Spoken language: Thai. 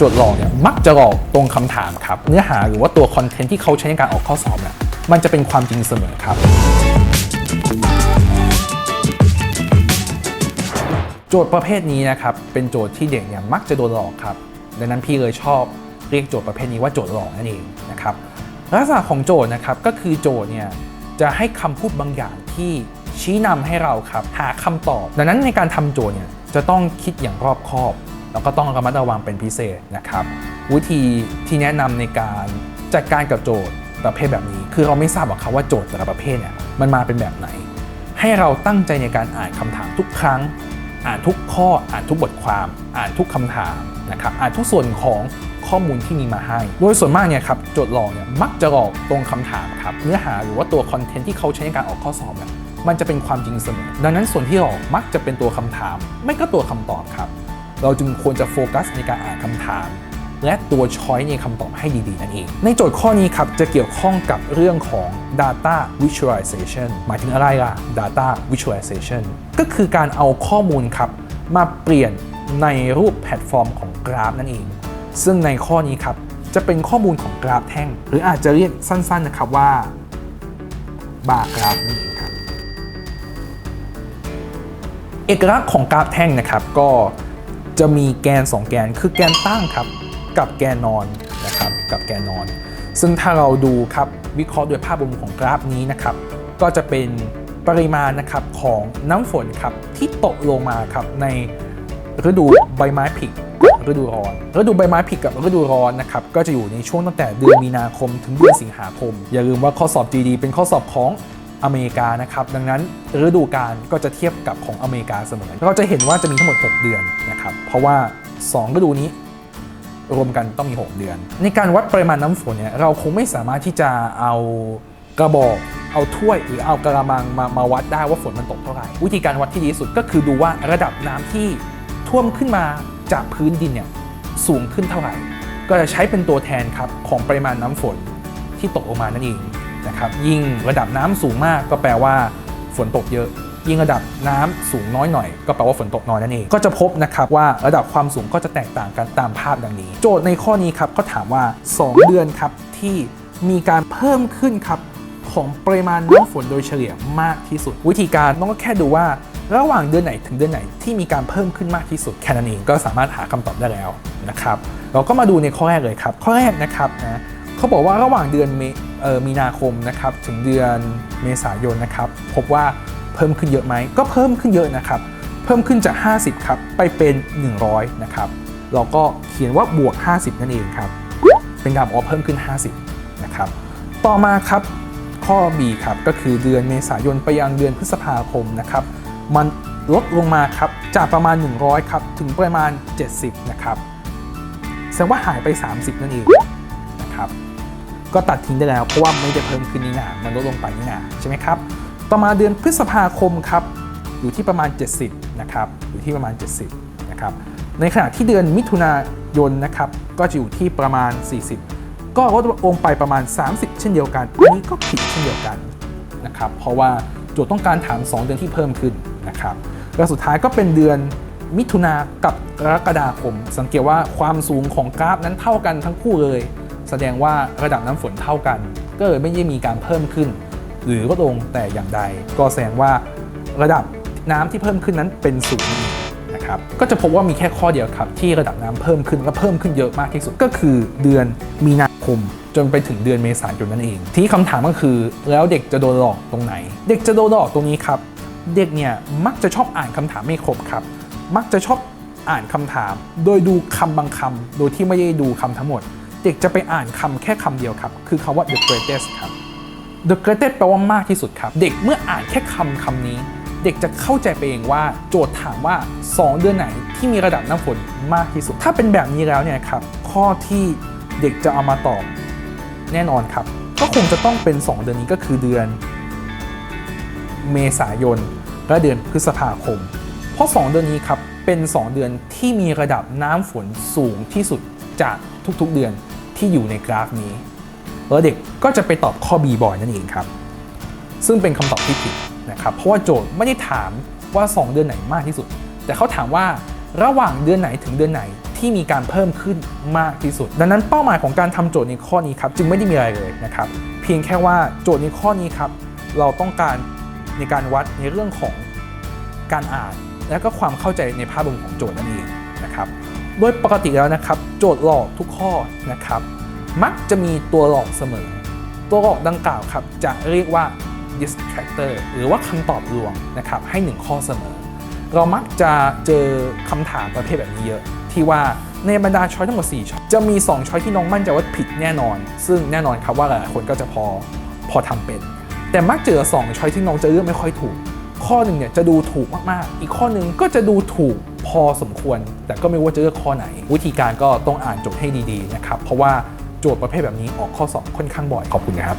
โจทย์หลอกเนี่ยมักจะหลอกตรงคำถามครับ เนื้อหาหรือว่าตัวคอนเทนต์ที่เขาใช้ในการออกข้อสอบเนี่ยมันจะเป็นความจริงเสมอครับ โจทย์ประเภทนี้นะครับเป็นโจทย์ที่เด็กเนี่ยมักจะโดนหลอกครับดังนั้นพี่เลยชอบเรียกโจทย์ประเภทนี้ว่าโจทย์หลอกนั่นเองนะครับลักษณะของโจทย์นะครับก็คือโจทย์เนี่ยจะให้คำพูดบางอย่างที่ชี้นำให้เราครับหาคำตอบ ดังนั้นในการทำโจทย์เนี่ยจะต้องคิดอย่างรอบคอบ แล้วก็ต้องระมัดระวังเป็นพิเศษนะครับวิธีที่แนะนำในการจัดการกับโจทย์ประเภทแบบนี้ คือเราไม่ทราบหรอกครับว่าโจทย์แต่ละประเภทเนี่ยมันมาเป็นแบบไหน ให้เราตั้งใจในการอ่านคำถามทุกครั้ง อ่านทุกข้ออ่านทุกบทความ อ่านทุกคำถามนะครับอ่านทุกส่วนของข้อมูลที่มีมาให้ โดยส่วนมากเนี่ยครับโจทย์หลอกเนี่ยมักจะหลอกตรงคำถามครับเนื้อหาหรือว่าตัวคอนเทนต์ที่เขาใช้ในการออกข้อสอบเนี่ยมันจะเป็นความจริงเสมอ ดังนั้นส่วนที่หลอกมักจะเป็นตัวคำถาม ไม่ก็ตัวคำตอบครับ เราจึงควรจะโฟกัสในการอ่านคำถาม และตัวช้อยในคำตอบให้ดีๆ นั่นเอง ในโจทย์ข้อนี้ครับ จะเกี่ยวข้องกับเรื่องของ data visualization หมายถึงอะไรล่ะ data visualization ก็คือการเอาข้อมูลครับ มาเปลี่ยนในรูปแพลตฟอร์มของกราฟนั่นเอง ซึ่งในข้อนี้ครับ จะเป็นข้อมูลของกราฟแท่ง หรืออาจจะเรียกสั้นๆนะครับว่าบาร์กราฟนั่นเองครับ เอกลักษณ์ของกราฟแท่งนะครับก็ จะมีแกน 2 แกนคือแกนตั้งครับกับแกนนอนนะครับกับแกนนอน ซึ่งถ้าเราดูครับวิเคราะห์โดยภาพรวมของกราฟนี้นะครับก็จะเป็นปริมาณนะครับของน้ำฝนครับที่ตกลงมาครับในฤดูใบไม้ผลิฤดูร้อนฤดูใบไม้ผลิกับฤดูร้อนนะครับก็จะอยู่ในช่วงตั้งแต่เดือนมีนาคมถึงเดือนสิงหาคม อย่าลืมว่าข้อสอบ GD เป็นข้อสอบของ อเมริกานะครับดังนั้นฤดูกาลก็จะเทียบกับของอเมริกาเสมอเราจะเห็นว่าจะมีทั้งหมด 6 เดือนนะครับเพราะว่า 2 ฤดูนี้รวมกันต้องมี 6 เดือน ในการวัดปริมาณน้ำฝนเนี่ยเราคงไม่สามารถที่จะเอากระบอก เอาถ้วยหรือเอากระมังมามาวัดได้ว่าฝนมันตกเท่าไหร่ วิธีการวัดที่ดีที่สุดก็คือดูว่าระดับน้ำที่ท่วมขึ้นมาจากพื้นดินเนี่ยสูงขึ้นเท่าไหร่ ก็จะใช้เป็นตัวแทนครับของปริมาณน้ำฝนที่ตกลงมานั่นเอง นะครับยิ่งระดับน้ำสูงมากก็แปลว่าฝนตกเยอะ ยิ่งระดับน้ำสูงน้อยหน่อย ก็แปลว่าฝนตกน้อยนั่นเองก็จะพบนะครับว่าระดับความสูงก็จะแตกต่างกันตามภาพดังนี้ โจทย์ในข้อนี้ครับก็ถามว่า 2 เดือนครับที่มีการเพิ่มขึ้นครับของปริมาณน้ำฝนโดยเฉลี่ยมากที่สุด วิธีการต้องก็แค่ดูว่าระหว่างเดือนไหนถึงเดือนไหนที่มีการเพิ่มขึ้นมากที่สุดแค่นั้นเองก็สามารถหาคำตอบได้แล้วนะครับ เราก็มาดูในข้อแรกเลยครับ ข้อแรกนะครับนะเขาบอกว่าระหว่างเดือนเม มีนาคมนะครับถึงเดือนเมษายนนะครับพบว่าเพิ่มขึ้นเยอะไหมก็เพิ่มขึ้นเยอะนะครับ เพิ่มขึ้นจาก 50 ครับ ไปเป็น 100 นะครับเราก็เขียนว่าบวก 50 นั่นเองครับ เป็นการบอกเพิ่มขึ้น 50 นะครับ ต่อมาครับข้อ B ครับก็คือเดือนเมษายนไปยังเดือนพฤษภาคมนะครับมันลดลงมาครับจากประมาณ 100 ครับ ถึงประมาณ 70 นะครับแสดงว่าหายไป 30 นั่นเอง ก็ตัดทิ้งได้แล้ว เพราะว่าไม่ได้เพิ่มขึ้นนี่นามันลดลงไปนี่นาใช่ไหมครับ ต่อมาเดือนพฤษภาคมครับอยู่ที่ประมาณ 70นะครับอยู่ที่ประมาณ 70นะครับในขณะที่เดือนมิถุนายนนะครับก็จะอยู่ที่ประมาณ 40 ก็ลดลงไปประมาณ 30 เช่นเดียวกันอันนี้ก็ผิดเช่นเดียวกันนะครับเพราะว่าโจทย์ต้องการถาม 2 เดือนที่เพิ่มขึ้นนะครับแล้วสุดท้ายก็เป็นเดือนมิถุนากับกรกฎาคม สังเกตว่าความสูงของกราฟนั้นเท่ากันทั้งคู่เลย แสดงว่าระดับน้ำฝนเท่ากัน ก็เลยไม่ได้มีการเพิ่มขึ้น หรือลดลงแต่อย่างใด ก็แสดงว่าระดับน้ำที่เพิ่มขึ้นนั้นเป็นศูนย์นะครับก็จะพบว่ามีแค่ข้อเดียวครับ ที่ระดับน้ำเพิ่มขึ้นและเพิ่มขึ้นเยอะมากที่สุดก็คือเดือนมีนาคมจนไปถึงเดือนเมษายนนั่นเอง ทีนี้คำถามก็คือแล้วเด็กจะโดนหลอกตรงไหน เด็กจะโดนหลอกตรงนี้ครับ เด็กเนี่ยมักจะชอบอ่านคำถามไม่ครบครับ มักจะชอบอ่านคำถาม โดยดูคำบางคำโดยที่ไม่ได้ดูคำทั้งหมด เด็กจะไปอ่านคำแค่คำเดียวครับ คือคำว่า the greatest ครับ The greatest แปลว่ามากที่สุดครับ เด็กเมื่ออ่านแค่คำคำนี้ เด็กจะเข้าใจไปเองว่าโจทย์ถามว่า 2 เดือนไหนที่มีระดับน้ำฝนมากที่สุด ถ้าเป็นแบบนี้แล้วเนี่ยครับ ข้อที่เด็กจะเอามาตอบแน่นอนครับ ก็คงจะต้องเป็น 2 เดือนนี้ก็คือเดือน เมษายนและเดือนพฤษภาคม เพราะ 2 เดือนนี้ครับเป็น 2 เดือนที่มีระดับน้ำฝนสูงที่สุดจากทุกๆเดือน ที่อยู่ในกราฟนี้แล้วเด็กก็จะไปตอบข้อ B บ่อยนั่นเองครับ ซึ่งเป็นคำตอบที่ผิดนะครับ เพราะว่าโจทย์ไม่ได้ถามว่า 2 เดือนไหนมากที่สุด แต่เขาถามว่าระหว่างเดือนไหนถึงเดือนไหนที่ที่มีการเพิ่มขึ้นมากที่สุด ดังนั้นเป้าหมายของการทำโจทย์ในข้อนี้ครับจึงไม่ได้มีอะไรเลยนะครับ เพียงแค่ว่าโจทย์ในข้อนี้ครับเราต้องการในการวัดในเรื่องของการอ่าน และก็ความเข้าใจในภาพรวมของโจทย์นั่นเองนะครับ โดยปกติแล้วนะครับ โจทย์หลอกทุกข้อนะครับ มักจะมีตัวหลอกเสมอ ตัวหลอกดังกล่าวครับจะเรียกว่า distractor หรือว่าคำตอบลวงนะครับ ให้ 1 ข้อเสมอ เรามักจะเจอคำถามประเภทแบบนี้เยอะ ที่ว่าในบรรดาช้อยทั้งหมด4ช้อยจะมี 2 ช้อยที่น้องมั่นใจว่าผิดแน่นอน ซึ่งแน่นอนครับว่าหลายคนก็จะพอพอทำเป็น แต่มักเจอสองช้อยที่น้องจะเลือกไม่ค่อยถูก ข้อหนึ่งเนี่ยจะดูถูกมากๆ อีกข้อหนึ่งก็จะดูถูกพอสมควร แต่ก็ไม่รู้ว่าจะเลือกข้อไหน วิธีการก็ต้องอ่านโจทย์ให้ดีๆนะครับ เพราะว่าโจทย์ประเภทแบบนี้ออกข้อสอบค่อนข้างบ่อย ขอบคุณนะครับ